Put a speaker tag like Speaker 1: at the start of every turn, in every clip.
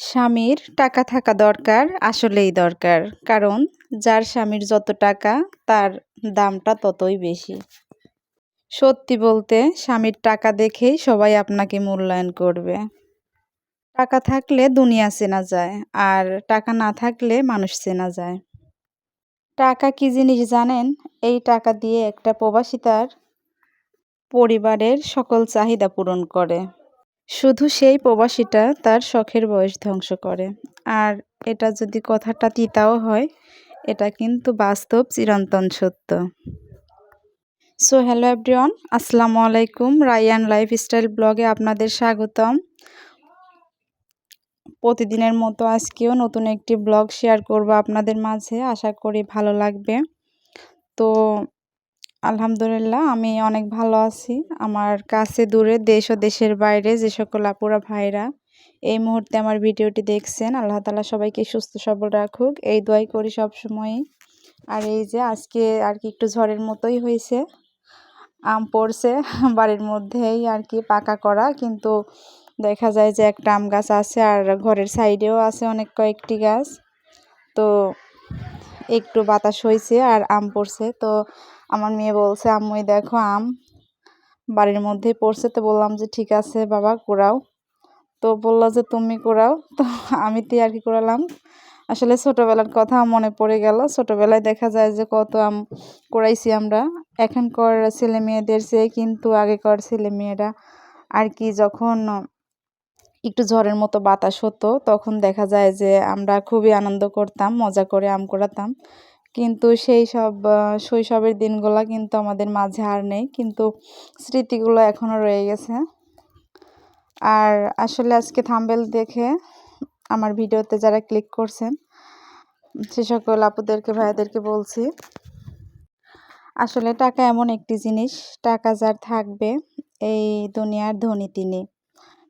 Speaker 1: স্বামীর টাকা থাকা দরকার, আসলেই দরকার। কারণ যার স্বামীর যত টাকা, তার দামটা ততই বেশি। সত্যি বলতে, স্বামীর টাকা দেখেই সবাই আপনাকে মূল্যায়ন করবে। টাকা থাকলে দুনিয়া চেনা যায়, আর টাকা না থাকলে মানুষ চেনা যায়। টাকা কি জিনিস জানেন? এই টাকা দিয়ে একটা প্রবাসী তার পরিবারের সকল চাহিদা পূরণ করে। শুধু সেই প্রবাসীটা তার শখের বয়স ধ্বংস করে। আর এটা যদি কথাটা তিতাও হয়, এটা কিন্তু বাস্তব চিরন্তন সত্য। সো হ্যালো এভরিওয়ান আসসালামু আলাইকুম। রায়ান লাইফস্টাইল ব্লগে আপনাদের স্বাগতম। প্রতিদিনের মতো আজকেও নতুন একটি ব্লগ শেয়ার করব আপনাদের মাঝে। আশা করি ভালো লাগবে। তো আলহামদুলিল্লাহ, আমি অনেক ভালো আছি। আমার কাছে দূরে দেশ ও দেশের বাইরে যে সকল আপুরা, ভাইরা এই মুহূর্তে আমার ভিডিওটি দেখছেন, আল্লাহ তালা সবাইকে সুস্থ সবল রাখুক। এই দোয়াই করি সবসময়ই আর এই যে আজকে আর কি একটু ঝড়ের মতোই হয়েছে। আম পড়ছে, বাড়ির মধ্যেই আর কি পাকা করা, কিন্তু দেখা যায় যে একটা আম গাছ আছে আর ঘরের সাইডেও আছে অনেক কয়েকটি গাছ। তো একটু বাতাস হয়েছে আর আম পড়ছে। তো আমার মেয়ে বলছে, আম্মুই দেখো আম বাড়ির মধ্যেই পড়ছে। তো বললাম যে, ঠিক আছে বাবা, কুড়াও। তো বলল যে, তুমি কুড়াও। তো আমি তো আর কি কুড়ালাম। আসলে ছোটোবেলার কথা মনে পড়ে গেল। ছোটোবেলায় দেখা যায় যে, কত আম কুড়াইছি আমরা। এখনকার ছেলে মেয়েদের চেয়ে কিন্তু আগেকার ছেলে মেয়েরা আর কি যখন একটু ঝড়ের মতো বাতাস হতো, তখন দেখা যায় যে, আমরা খুবই আনন্দ করতাম, মজা করে আম কুড়াতাম। কিন্তু সেই সব শৈশবের দিনগুলো কিন্তু আমাদের মাঝে আর নেই। কিন্তু স্মৃতিগুলো এখনও রয়ে গেছে। আর আসলে আজকে থাম্বেল দেখে আমার ভিডিওতে যারা ক্লিক করছেন, সে সকল আপুদেরকে, ভাইয়াদেরকে বলছি, আসলে টাকা এমন একটি জিনিস, টাকা যার থাকবে, এই দুনিয়ার ধনী তিনি।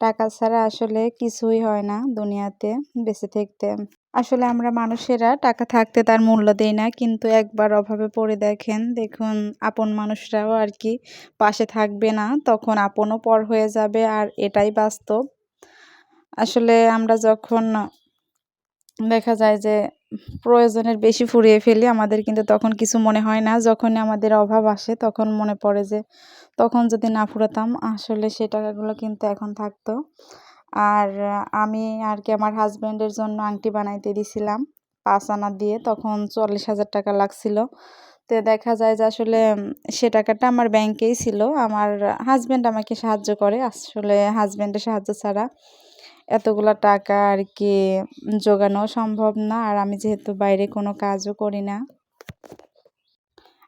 Speaker 1: টাকা ছাড়া আসলে কিছুই হয় না দুনিয়াতে বেঁচে থাকতে। আসলে আমরা মানুষেরা টাকা থাকতে তার মূল্য দেই না, কিন্তু একবার অভাবে পড়ে দেখেন, দেখুন আপন মানুষরাও আর কি পাশে থাকবে না, তখন আপনও পর হয়ে যাবে আর এটাই বাস্তব। আসলে আমরা যখন দেখা যায় যে প্রয়োজনের বেশি ফুরিয়ে ফেলি, আমাদের কিন্তু তখন কিছু মনে হয় না, যখনই আমাদের অভাব আসে তখন মনে পড়ে যে, তখন যদি না ফুরাতাম, আসলে সে টাকাগুলো কিন্তু এখন থাকতো। আর আমি আর কি আমার হাজব্যান্ডের জন্য আংটি বানাইতে দিছিলাম। পাঁচ আনা দিয়ে তখন চল্লিশ হাজার টাকা লাগছিল। তো দেখা যায় যে আসলে সে টাকাটা আমার ব্যাংকেই ছিল। আমার হাজব্যান্ড আমাকে সাহায্য করে। আসলে হাজব্যান্ডের সাহায্য ছাড়া এতগুলো টাকা আর কি জোগানো সম্ভব না। আর আমি যেহেতু বাইরে কোনো কাজও করি না,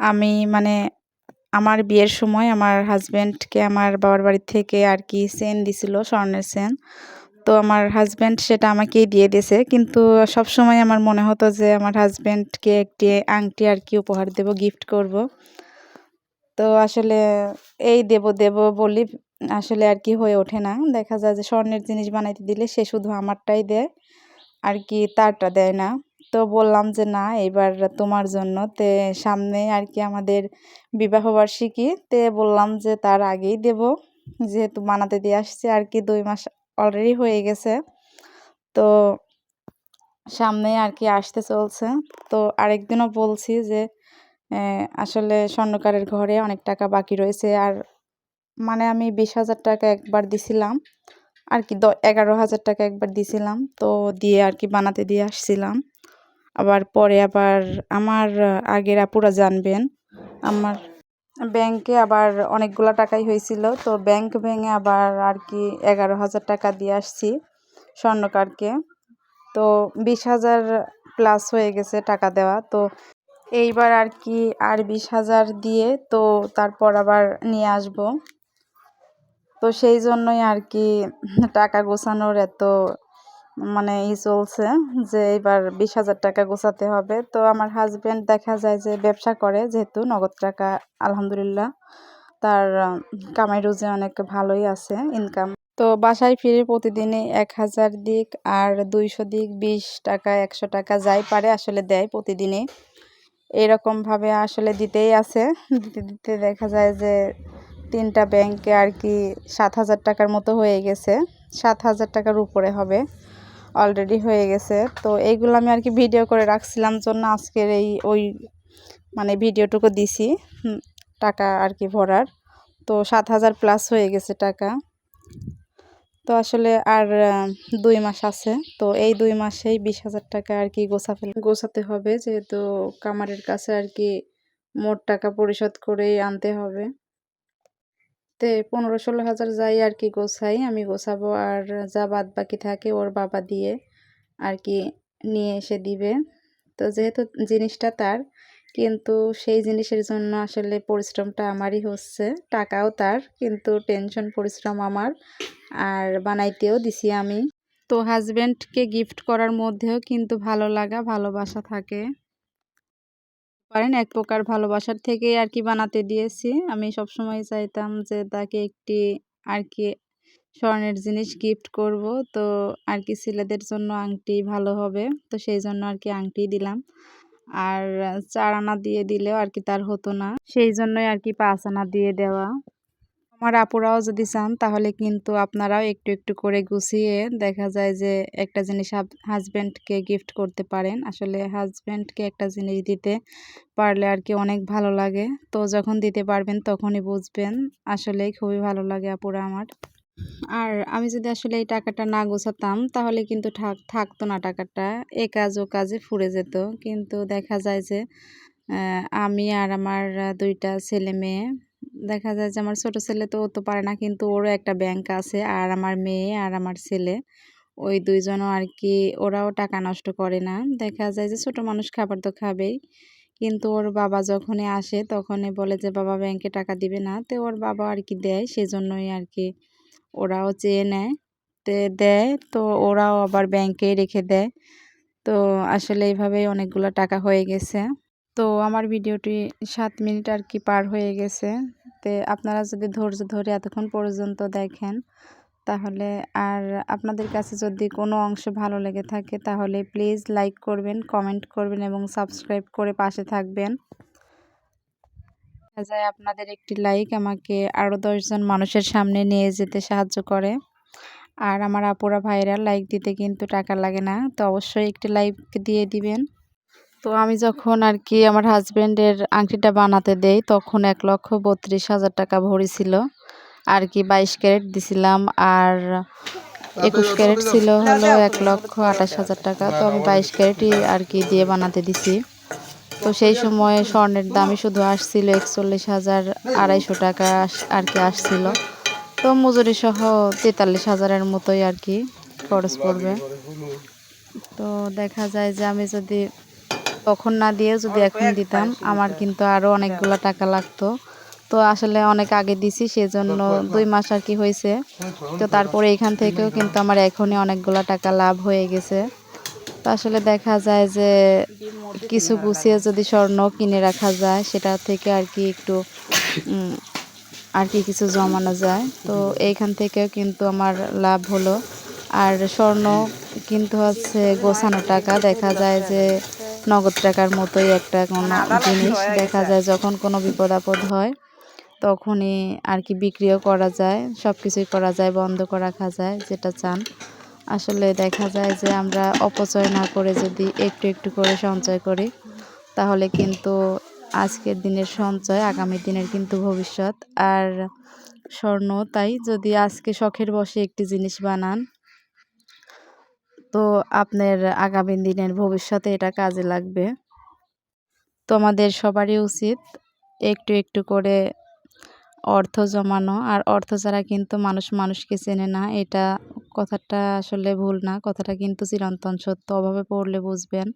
Speaker 1: আমি মানে আমার বিয়ের সময় আমার হাজব্যান্ডকে আমার বাবার বাড়ি থেকে আর কি সেন দিছিল, স্বর্ণের সেন তো আমার হাজব্যান্ড সেটা আমাকেই দিয়ে দিয়েছে। কিন্তু সব সময় আমার মনে হতো যে আমার হাজব্যান্ডকে একটি আংটি আর কি উপহার দেব গিফট করব। তো আসলে এই দেব দেব বলি আসলে আর কি হয়ে ওঠে না। দেখা যায় যে স্বর্ণের জিনিস বানাইতে দিলে সে শুধু আমারটাই দেয়, আর কি তারটা দেয় না। তো বললাম যে, না, এবার তোমার জন্য। তে সামনে আর কি আমাদের বিবাহবার্ষিকী তে বললাম যে, তার আগেই দেব। যেহেতু বানাতে দিয়ে আসছে আর কি, দুই মাস অলরেডি হয়ে গেছে। তো সামনে আর কি আসতে চলছে। তো আরেকদিনও বলছি যে আসলে স্বর্ণকারের ঘরে অনেক টাকা বাকি রয়েছে। আর মানে আমি বিশ হাজার টাকা একবার দিছিলাম। আর কি এগারো হাজার টাকা একবার দিছিলাম। তো দিয়ে আর কি বানাতে দিয়ে আসছিলাম। আবার পরে আবার আমার আগের আপুরা জানবেন। আমার ব্যাংকে আবার অনেকগুলো টাকাই হয়েছিল। তো ব্যাংক ভেঙে আবার আর কি এগারো হাজার টাকা দিয়ে আসছি স্বর্ণকারকে। তো বিশ হাজার প্লাস হয়ে গেছে টাকা দেওয়া। তো এইবার আর কি আর বিশ হাজার দিয়ে তো তারপর আবার নিয়ে আসব। তো সেই জন্যই আর কি টাকা গোছানোর এত মানে ই চলছে যে এবার বিশ হাজার টাকা গোছাতে হবে। তো আমার হাজব্যান্ড দেখা যায় যে ব্যবসা করে যেহেতু নগদ টাকা, আলহামদুলিল্লাহ। তার কামাই রুজি অনেক ভালোই আছে ইনকাম তো বাসায় ফিরে প্রতিদিনই এক হাজার দিক আর দুইশো দিক, বিশ টাকা, একশো টাকা যাই পারে আসলে দেয় প্রতিদিনই। এরকমভাবে আসলে দিতেই আছে। দিতে দিতে দেখা যায় যে তিনটা ব্যাংকে আর কি সাত হাজার টাকার মতো হয়ে গেছে। সাত হাজার টাকার উপরে হবে। অলরেডি হয়ে গেছে। তো এইগুলো আমি আর কি ভিডিও করে রাখছিলাম জন্য আজকের এই ওই মানে ভিডিওটুকু দিছি টাকা আর কি ভরার। তো সাত হাজার প্লাস হয়ে গেছে টাকা। তো আসলে আর দুই মাস আছে। তো এই দুই মাসেই বিশ হাজার টাকা আর কি গোছা ফেল গোছাতে হবে। যেহেতু কামারের কাছে আর কি মোট টাকা পরিশোধ করেই আনতে হবে। তে পনেরো ষোলো হাজার যাই আর কি গোছাই, আমি গোছাবো আর যা বাদ বাকি থাকে ওর বাবা দিয়ে আর কি নিয়ে এসে দিবে। তো যেহেতু জিনিসটা তার, কিন্তু সেই জিনিসের জন্য আসলে পরিশ্রমটা আমারই হচ্ছে, টাকাও তার, কিন্তু টেনশন পরিশ্রম আমার, আর বানাইতেও দিছি আমি। তো হাজব্যান্ডকে গিফট করার মধ্যেও কিন্তু ভালো লাগা, ভালোবাসা থাকে। পারেন, এক প্রকার ভালোবাসার থেকেই আর কি বানাতে দিয়েছি। আমি সবসময় চাইতাম যে তাকে একটি আর কি স্বর্ণের জিনিস গিফট করব। তো আর কি ছেলেদের জন্য আংটি ভালো হবে। তো সেই জন্য আর কি আংটি দিলাম। আর চার আনা দিয়ে দিলেও আর কি তার হতো না। সেই জন্যই আর কি পাঁচ আনা দিয়ে দেওয়া। আমার আপুরাও যদি চান, তাহলে কিন্তু আপনারাও একটু একটু করে গুছিয়ে দেখা যায় যে একটা জিনিস হাজব্যান্ডকে গিফট করতে পারেন। আসলে হাজব্যান্ডকে একটা জিনিস দিতে পারলে আর কি অনেক ভালো লাগে। তো যখন দিতে পারবেন তখনই বুঝবেন। আসলেই খুবই ভালো লাগে আপুরা আমার। আর আমি যদি আসলে এই টাকাটা না গোছাতাম, তাহলে কিন্তু থাক, থাকতো না টাকাটা। এ কাজ ও কাজে ফুরে যেত। কিন্তু দেখা যায় যে আমি আর আমার দুইটা ছেলে মেয়ে দেখা যায় যে, আমার ছোট ছেলে তো ও তো পারে না, কিন্তু ওরও একটা ব্যাংক আছে আর আমার মেয়ে আর আমার ছেলে। ওই দুইজনও আর কি, ওরাও টাকা নষ্ট করে না। দেখা যায় যে, ছোট মানুষ খাবার তো খাবেই। কিন্তু ওর বাবা যখনই আসে, তখনই বলে যে, বাবা ব্যাংকে টাকা দিবে না। তো ওর বাবা আর কি দেয়, সেজন্যই আর কি ওরাও চেয়ে নেয়। তে দেয়, তো ওরাও আবার ব্যাংকেই রেখে দেয়। তো আসলে এইভাবেই অনেকগুলো টাকা হয়ে গেছে। তো আমার ভিডিওটি সাত মিনিট আর কি পার হয়ে গেছে। তে আপনারা যদি ধৈর্য ধরে এতক্ষণ পর্যন্ত দেখেন, তাহলে আর আপনাদের কাছে যদি কোনো অংশ ভালো লেগে থাকে, তাহলে প্লিজ লাইক করবেন, কমেন্ট করবেন এবং সাবস্ক্রাইব করে পাশে থাকবেন। যায় আপনাদের একটি লাইক আমাকে আরও দশজন মানুষের সামনে নিয়ে যেতে সাহায্য করে। আর আমার আপুরা ভাইরা লাইক দিতে কিন্তু টাকা লাগে না, তো অবশ্যই একটি লাইক দিয়ে দিবেন। তো আমি যখন আর কি আমার হাজব্যান্ডের আংটিটা বানাতে দেই, তখন এক লক্ষ বত্রিশ হাজার টাকা ভরি ছিল। আর কি বাইশ ক্যারেট দিছিলাম আর একুশ ক্যারেট ছিল হলো এক লক্ষ আঠাশ হাজার টাকা। তো আমি বাইশ ক্যারেটই আর কি দিয়ে বানাতে দিছি। তো সেই সময় স্বর্ণের দামই শুধু আসছিল একচল্লিশ হাজার আড়াইশো টাকা আর কি আসছিল। তো মজুরি সহ তেতাল্লিশ হাজারের মতোই আর কি খরচ পড়বে। তো দেখা যায় যে আমি যদি তখন না দিয়ে যদি এখন দিতাম আমার কিন্তু আরও অনেকগুলো টাকা লাগতো। তো আসলে অনেক আগে দিছি সেজন্য দুই মাস আর কি হয়েছে। তো তারপরে এখান থেকেও কিন্তু আমার এখনই অনেকগুলো টাকা লাভ হয়ে গেছে। তো আসলে দেখা যায় যে কিছু গুছিয়ে যদি স্বর্ণ কিনে রাখা যায় সেটা থেকে আর কি একটু আর কি কিছু জমানো যায়। তো এইখান থেকেও কিন্তু আমার লাভ হলো। আর স্বর্ণ কিন্তু হচ্ছে গোছানো টাকা। দেখা যায় যে নগদ টাকার মতোই একটা কোনো জিনিস দেখা যায় যখন কোনো বিপদ আপদ হয় তখনই আর কি বিক্রিও করা যায় সব কিছুই করা যায় বন্ধ করে রাখা যায় যেটা চান। আসলে দেখা যায় যে আমরা অপচয় না করে যদি একটু একটু করে সঞ্চয় করি তাহলে কিন্তু আজকের দিনের সঞ্চয় আগামী দিনের কিন্তু ভবিষ্যৎ। আর স্বর্ণ তাই যদি আজকে শখের বসে একটি জিনিস বানান তো আপনার আগামী দিনের ভবিষ্যতে এটা কাজে লাগবে। তো আমাদের সবারই উচিত একটু একটু করে অর্থ জমানো। আর অর্থ ছাড়া কিন্তু মানুষ মানুষকে চেনে না। এটা কথাটা আসলে ভুল না। কথাটা কিন্তু চিরন্তন সত্য। অভাবে পড়লে বুঝবেন।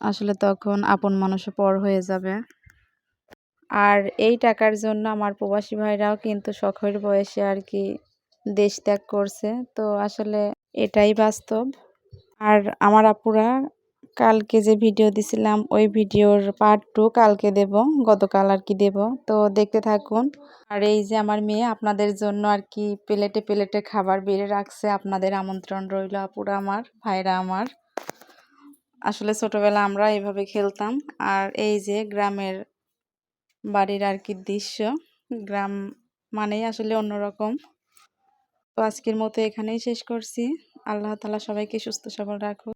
Speaker 1: আসলে তখন আপন মানুষও পর হয়ে যাবে। আর এই টাকার জন্য আমার প্রবাসী ভাইরাও কিন্তু শখের বয়সে আর কি দেশ ত্যাগ করছে। তো আসলে এটাই বাস্তব। আর আমার আপুরা কালকে যে ভিডিও দিছিলাম, ওই ভিডিওর পার্ট টু কালকে দেব, গতকাল আর কি দেব। তো দেখতে থাকুন। আর এই যে আমার মেয়ে, আপনাদের জন্য আর কি প্লেটে প্লেটে খাবার বেড়ে রাখছে। আপনাদের আমন্ত্রণ রইল আপুরা আমার, ভাইরা আমার। আসলে ছোটবেলা আমরা এভাবে খেলতাম। আর এই যে গ্রামের বাড়ির আর কি দৃশ্য, গ্রাম মানেই আসলে অন্যরকম। তো আজকের মতো এখানেই শেষ করছি। আল্লাহ তালা সবাইকে সুস্থ সবল রাখুক।